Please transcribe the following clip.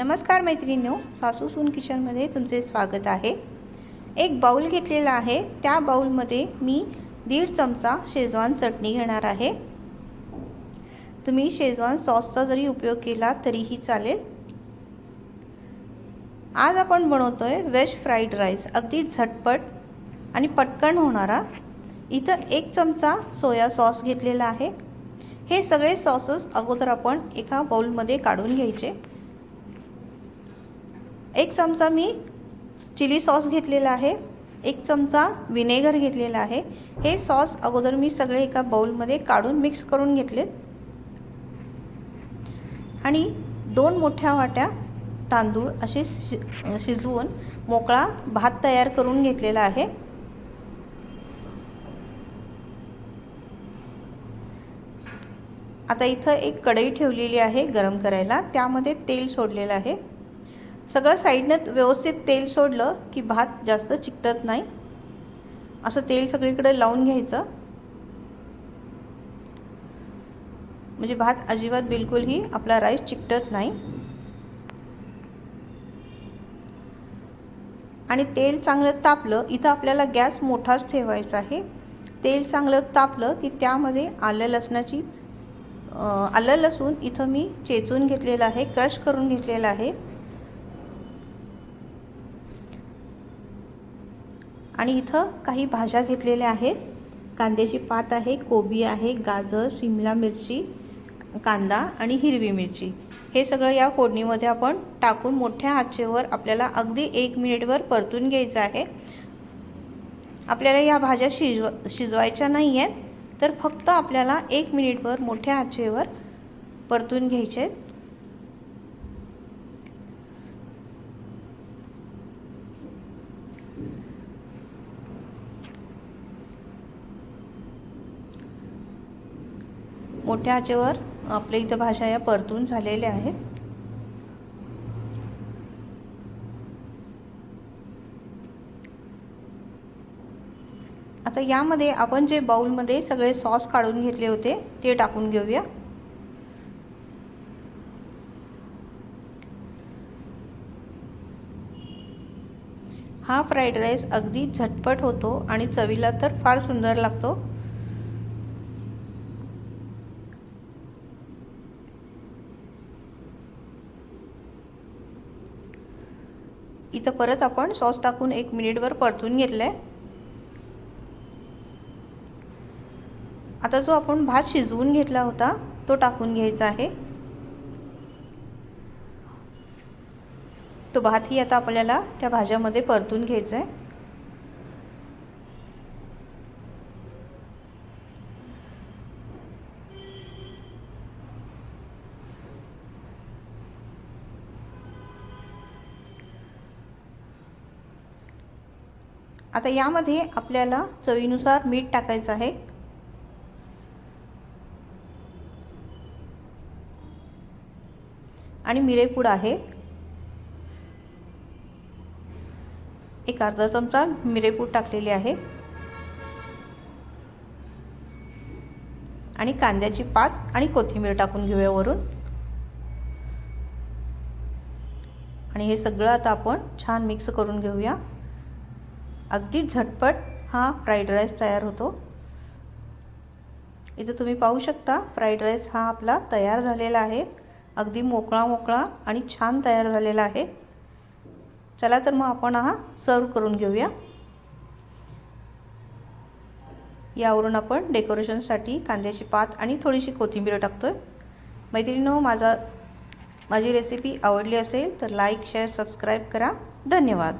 नमस्कार मैत्रिणींनो सासू सून किचनमध्ये तुमचे स्वागत आहे. एक बाऊल घेतलेला आहे. त्या बाऊलमध्ये मी दीड चमचा शेजवान चटणी घेणार आहे. तुम्ही शेजवान सॉसचा जरी उपयोग केला तरीही चालेल. आज आपण बनवतो आहे वेज फ्राईड राईस. अगदी झटपट आणि पटकन होणारा. इथं एक चमचा सोया सॉस घेतलेला आहे. हे सगळे सॉसेस अगोदर आपण एका बाउलमध्ये काढून घ्यायचे. एक चमचा मी चिली सॉस घेतलेला आहे एक चमचा विनेगर घेतलेला आहे. हे सॉस अगोदर मी सगळे एका बाउलमध्ये काढून मिक्स करून घेतलेत. आणि दोन मोठ्या वाट्या तांदूळ असे शि शिजवून मोकळा भात तयार करून घेतलेला आहे. आता इथं एक कढई ठेवलेली आहे गरम करायला. त्यामध्ये तेल सोडलेलं आहे. सगळं साईडनं व्यवस्थित तेल सोडलं की भात जास्त चिकटत नाही. असं तेल सगळीकडे लावून घ्यायचं. म्हणजे भात अजिबात बिलकुलही आपला राईस चिकटत नाही. आणि तेल चांगलं तापलं इथं आपल्याला गॅस मोठाच ठेवायचा आहे. तेल चांगलं तापलं की त्यामध्ये आलं लसणाची आलं लसूण इथं मी चेचून घेतलेलं आहे क्रश करून घेतलेलं आहे. आणि इथं काही भाज्या घेतलेल्या आहेत. कांद्याची पात आहे कोबी आहे गाजर सिमला मिरची कांदा आणि हिरवी मिरची. हे सगळं या फोडणीमध्ये आपण टाकून मोठ्या आचेवर आपल्याला अगदी एक मिनिटवर परतून घ्यायचं आहे. आपल्याला या भाज्या शिजव शिजवायच्या नाही आहेत तर फक्त आपल्याला एक मिनिटवर मोठ्या आचेवर परतून घ्यायचे मोठ्या आचेवर आपल्या इथं भाज्या या परतून झालेल्या आहेत. आता यामध्ये आपण जे बाउलमध्ये सगळे सॉस काढून घेतले होते ते टाकून घेऊया. हा फ्राईड राईस अगदी झटपट होतो आणि चवीला तर फार सुंदर लागतो. इथं परत आपण सॉस टाकून एक मिनिटवर परतून घेतलं आहे आता जो आपण भात शिजवून घेतला होता तो टाकून घ्यायचा आहे. तो भातही आता आपल्याला त्या भाज्यामध्ये परतून घ्यायचा आहे आता यामध्ये आपल्याला चवीनुसार मीठ टाकायचं आहे. आणि मिरेपूड आहे. एक अर्धा चमचा मिरेपूड टाकलेली आहे. आणि कांद्याची पात आणि कोथिंबीर टाकून घेऊया वरून. आणि हे सगळं आता आपण छान मिक्स करून घेऊया. अगदी झटपट हा फ्राईड राईस तयार होतो. इथं तुम्ही पाहू शकता फ्राईड राईस हा आपला तयार झालेला आहे. अगदी मोकळा मोकळा आणि छान तयार झालेला आहे. चला तर मग आपण हा सर्व करून घेऊया. यावरून आपण डेकोरेशनसाठी कांद्याची पात आणि थोडीशी कोथिंबीर टाकतो आहे मैत्रिणीनो माझा माझी रेसिपी आवडली असेल तर लाईक शेअर सबस्क्राईब करा. धन्यवाद.